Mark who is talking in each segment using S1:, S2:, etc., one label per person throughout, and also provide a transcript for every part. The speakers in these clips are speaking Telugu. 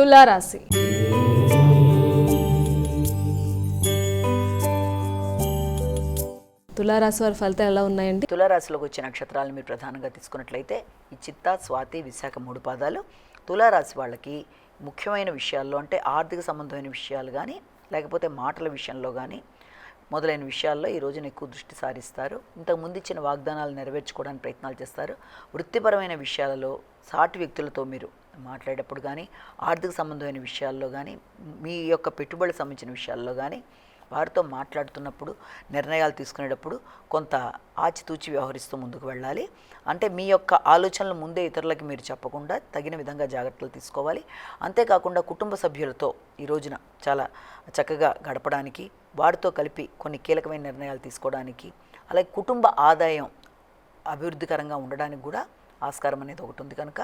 S1: తులారాశి. తులారాశి వారి ఫలితాలు ఎలా ఉన్నాయండి?
S2: తులారాశిలోకి వచ్చే నక్షత్రాలను మీరు ప్రధానంగా తీసుకున్నట్లయితే ఈ చిత్త స్వాతి విశాఖ మూడు పాదాలు తులారాశి వాళ్ళకి ముఖ్యమైన విషయాల్లో అంటే ఆర్థిక సంబంధమైన విషయాలు కానీ లేకపోతే మాటల విషయంలో కానీ మొదలైన విషయాల్లో ఈ రోజున ఎక్కువ దృష్టి సారిస్తారు. ఇంతకు ముందు ఇచ్చిన వాగ్దానాలు నెరవేర్చుకోవడానికి ప్రయత్నాలు చేస్తారు. వృత్తిపరమైన విషయాలలో సాటి వ్యక్తులతో మీరు మాట్లాడేటప్పుడు కానీ ఆర్థిక సంబంధమైన విషయాల్లో కానీ మీ యొక్క పెట్టుబడి సంబంధించిన విషయాల్లో కానీ వారితో మాట్లాడుతున్నప్పుడు నిర్ణయాలు తీసుకునేటప్పుడు కొంత ఆచితూచి వ్యవహరిస్తూ ముందుకు వెళ్ళాలి. అంటే మీ యొక్క ఆలోచనలు ముందే ఇతరులకి మీరు చెప్పకుండా తగిన విధంగా జాగ్రత్తలు తీసుకోవాలి. అంతేకాకుండా కుటుంబ సభ్యులతో ఈ రోజున చాలా చక్కగా గడపడానికి వారితో కలిపి కొన్ని కీలకమైన నిర్ణయాలు తీసుకోవడానికి అలాగే కుటుంబ ఆదాయం అభివృద్ధికరంగా ఉండడానికి కూడా ఆస్కారం అనేది ఒకటి ఉంది కనుక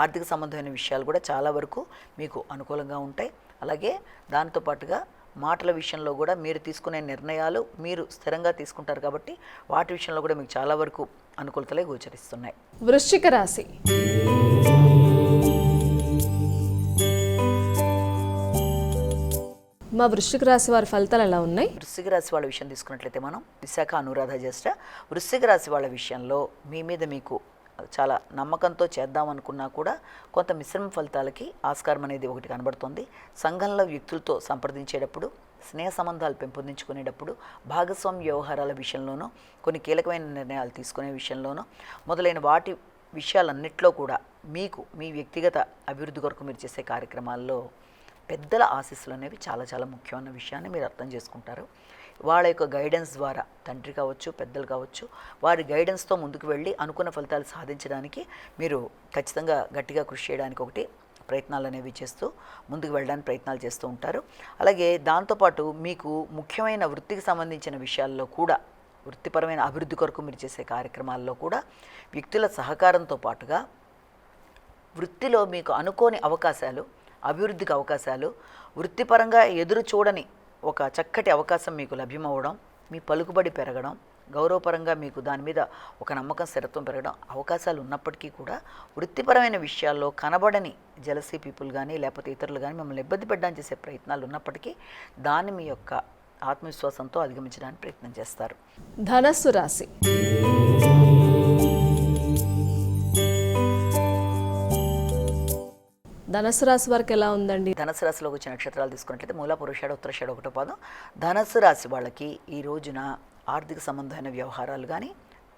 S2: ఆర్థిక సంబంధమైన విషయాలు కూడా చాలా వరకు మీకు అనుకూలంగా ఉంటాయి. అలాగే దాంతోపాటుగా మాటల విషయంలో కూడా మీరు తీసుకునే నిర్ణయాలు మీరు స్థిరంగా తీసుకుంటారు కాబట్టి వాటి విషయంలో కూడా మీకు చాలా వరకు అనుకూలతలే గోచరిస్తున్నాయి.
S1: వృశ్చిక రాశి. మా వృశ్చిక రాశి వారి ఫలితాలు ఎలా ఉన్నాయి?
S2: వృశ్చిక రాశి వాళ్ళ విషయం తీసుకున్నట్లయితే మనం విశాఖ అనురాధ జ్యేష్ఠ వృశ్చిక రాశి వాళ్ళ విషయంలో మీ మీద మీకు చాలా నమ్మకంతో చేద్దాం అనుకున్నా కూడా కొంత మిశ్రమ ఫలితాలకి ఆస్కారం అనేది ఒకటి కనబడుతుంది. సంఘంలో వ్యక్తులతో సంప్రదించేటప్పుడు స్నేహ సంబంధాలు పెంపొందించుకునేటప్పుడు భాగస్వామ్య వ్యవహారాల విషయంలోనూ కొన్ని కీలకమైన నిర్ణయాలు తీసుకునే విషయంలోనూ మొదలైన వాటి విషయాలన్నింటిలో కూడా మీకు మీ వ్యక్తిగత అభివృద్ధి కొరకు మీరు చేసే కార్యక్రమాల్లో పెద్దల ఆశీస్సులు అనేవి చాలా చాలా ముఖ్యమైన విషయాన్ని మీరు అర్థం చేసుకుంటారు. వాళ్ళ యొక్క గైడెన్స్ ద్వారా తండ్రి కావచ్చు పెద్దలు కావచ్చు వారి గైడెన్స్తో ముందుకు వెళ్ళి అనుకున్న ఫలితాలు సాధించడానికి మీరు ఖచ్చితంగా గట్టిగా కృషి చేయడానికి ఒకటి ప్రయత్నాలు అనేవి చేస్తూ ముందుకు వెళ్ళడానికి ప్రయత్నాలు చేస్తూ ఉంటారు. అలాగే దాంతోపాటు మీకు ముఖ్యమైన వృత్తికి సంబంధించిన విషయాల్లో కూడా వృత్తిపరమైన అభివృద్ధి కొరకు మీరు చేసే కార్యక్రమాల్లో కూడా వ్యక్తుల సహకారంతో పాటుగా వృత్తిలో మీకు అనుకోని అవకాశాలు అభివృద్ధికి అవకాశాలు వృత్తిపరంగా ఎదురు చూడని ఒక చక్కటి అవకాశం మీకు లభ్యమవ్వడం మీ పలుకుబడి పెరగడం గౌరవపరంగా మీకు దాని మీద ఒక నమ్మకం స్థిరత్వం పెరగడం అవకాశాలు ఉన్నప్పటికీ కూడా వృత్తిపరమైన విషయాల్లో కనబడని జలసీ పీపుల్ కానీ లేకపోతే ఇతరులు కానీ మిమ్మల్ని ఇబ్బంది పెట్టడానికి చేసే ప్రయత్నాలు ఉన్నప్పటికీ దాన్ని మీ యొక్క ఆత్మవిశ్వాసంతో అధిగమించడానికి ప్రయత్నం చేస్తారు.
S1: ధనస్సు రాశి. ధనస్సు రాశి వారికి ఎలా ఉందండి?
S2: ధనస్సు రాశిలోకి వచ్చిన నక్షత్రాలు తీసుకున్నట్లయితే మూల పురుషాడు ఉత్తరషాడు ఒకటో పాదం. ధనస్సు రాశి వాళ్ళకి ఈ రోజున ఆర్థిక సంబంధమైన వ్యవహారాలు కానీ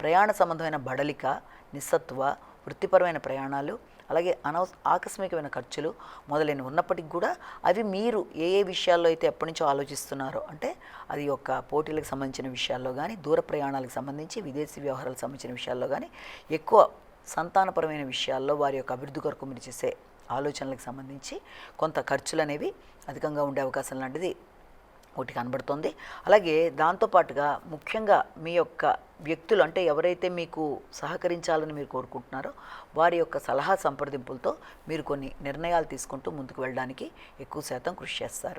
S2: ప్రయాణ సంబంధమైన బడలిక నిస్సత్వ వృత్తిపరమైన ప్రయాణాలు అలాగే అనవ ఆకస్మికమైన ఖర్చులు మొదలైన ఉన్నప్పటికీ కూడా అవి మీరు ఏ ఏ విషయాల్లో అయితే ఎప్పటి నుంచో ఆలోచిస్తున్నారో అంటే అది ఒక పోటీలకు సంబంధించిన విషయాల్లో కానీ దూర ప్రయాణాలకు సంబంధించి విదేశీ వ్యవహారాలకు సంబంధించిన విషయాల్లో కానీ ఎక్కువ సంతానపరమైన విషయాల్లో వారి యొక్క అభివృద్ధి కొరకు మీరు చేసే ఆలోచనలకు సంబంధించి కొంత ఖర్చులు అనేవి అధికంగా ఉండే అవకాశం లాంటిది ఒకటి కనబడుతోంది. అలాగే దాంతోపాటుగా ముఖ్యంగా మీ యొక్క వ్యక్తులు అంటే ఎవరైతే మీకు సహకరించాలని మీరు కోరుకుంటున్నారో వారి యొక్క సలహా సంప్రదింపులతో మీరు కొన్ని నిర్ణయాలు తీసుకుంటూ ముందుకు వెళ్ళడానికి ఎక్కువ శాతం కృషి చేస్తారు.